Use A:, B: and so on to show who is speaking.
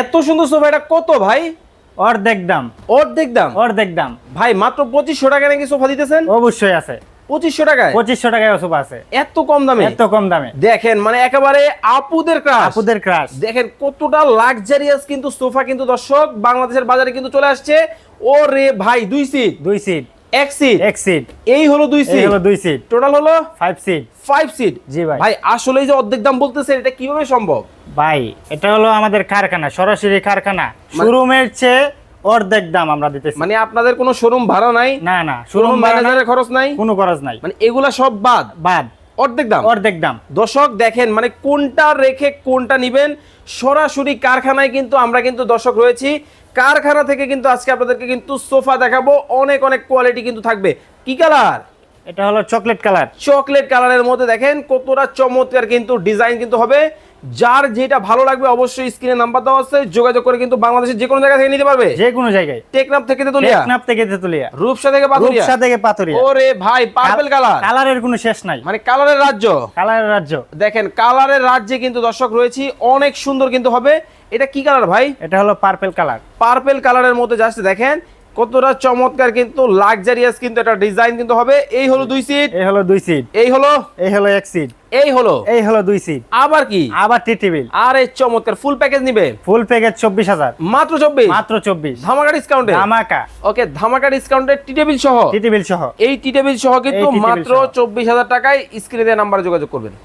A: এত সুন্দর সোফা এটা কত ভাই?
B: অর্ধেক দাম।
A: অর্ধেক দাম?
B: অর্ধেক দাম।
A: ভাই মাত্র পঁচিশশো টাকা নাকি সোফা দিতেছেন?
B: অবশ্যই আছে।
A: পঁচিশশো টাকায়?
B: পঁচিশশো টাকায় ওসব আছে।
A: এত কম দামে?
B: এত কম দামে।
A: দেখেন মানে একেবারে আপুদের ক্রাশ
B: আপুদের ক্রাশ
A: দেখেন কতটা লাক্সারিয়াস কিন্তু সোফা কিন্তু দর্শক বাংলাদেশের বাজারে কিন্তু চলে আসছে। ও রে ভাই দুই সিট
B: দুই সিট
A: এক সিট
B: এক সিট
A: এই হলো দুই সিট
B: হলো দুই সিট
A: টোটাল হলো?
B: ফাইভ সিট
A: ফাইভ সিট
B: জি ভাই।
A: ভাই আসলে যে অর্ধেক দাম বলতেছেন এটা কীভাবে সম্ভব?
B: ভাই এটা হলো আমাদের কারখানা সরাসরি কারখানা। শোরুমের চেয়ে অর্ধেক দাম আমরা দিতেছি।
A: মানে আপনাদের কোনো শোরুম ভাড়া নাই?
B: না না
A: শোরুম
B: শোরুম
A: ম্যানেজারের খরচ নাই?
B: কোনো খরচ নাই।
A: মানে এগুলা সব বাদ?
B: বাদ।
A: অর্ধেক দাম।
B: অর্ধেক দাম।
A: দর্শক দেখেন মানে কোনটা রেখে কোনটা নিবেন সরাসরি কারখানায় কিন্তু আমরা কিন্তু দর্শক রয়েছি। কারখানা থেকে কিন্তু আজকে আপনাদেরকে কিন্তু সোফা দেখাবো। অনেক অনেক কোয়ালিটি কিন্তু থাকবে। কি কালার
B: এটা হলো চকলেট কালার
A: চকলেট কালারের মধ্যে দেখেন কতটা চমৎকার কিন্তু ডিজাইন কিন্তু হবে। যার যেটা ভালো লাগবে অবশ্যই স্ক্রিনে নাম্বার দেওয়া আছে। যোগাযোগ করে কিন্তু বাংলাদেশের যে কোনো জায়গা থেকে নিতে পারবে।
B: যে কোনো জায়গায়।
A: টেকনাফ থেকে তেতুলিয়া।
B: টেকনাফ থেকে তেতুলিয়া।
A: রূপসা থেকে পাতুরিয়া
B: রূপসা থেকে পাতুরিয়া
A: ওরে ভাই পার্পল কালার
B: কালারের কোনো শেষ নাই।
A: মানে কালারের রাজ্য।
B: কালারের রাজ্য।
A: দেখেন কালারের রাজ্যে কিন্তু দর্শক রয়েছি। অনেক সুন্দর কিন্তু হবে। এটা কি কালার ভাই?
B: এটা হলো পার্পল কালার
A: পার্পল কালারের মধ্যে জাস্ট দেখেন। কতটা চমৎকার কিন্তু লাক্সারিয়াস কিন্তু একটা ডিজাইন কিন্তু হবে। এই হলো দুই সিট
B: এই হলো দুই সিট
A: এই হলো?
B: এই হলো এক সিট
A: এই হলো?
B: এই হলো দুই সিট
A: আবার কি?
B: আবার টি টেবিল
A: আর এই চমৎকার ফুল প্যাকেজ নিবে?
B: ফুল প্যাকেজ চব্বিশ হাজার।
A: মাত্র চব্বিশ?
B: মাত্র চব্বিশ।
A: ধামাকা ডিসকাউন্টে
B: ধামাকা।
A: ওকে ধামাকা ডিসকাউন্টে টি টেবিল সহ?
B: টি টেবিল সহ।
A: এই টি টেবিল সহ কিন্তু মাত্র
B: সহ।
A: চব্বিশ হাজার টাকায় স্ক্রিনে দেওয়া নাম্বারে যোগাযোগ করবেন।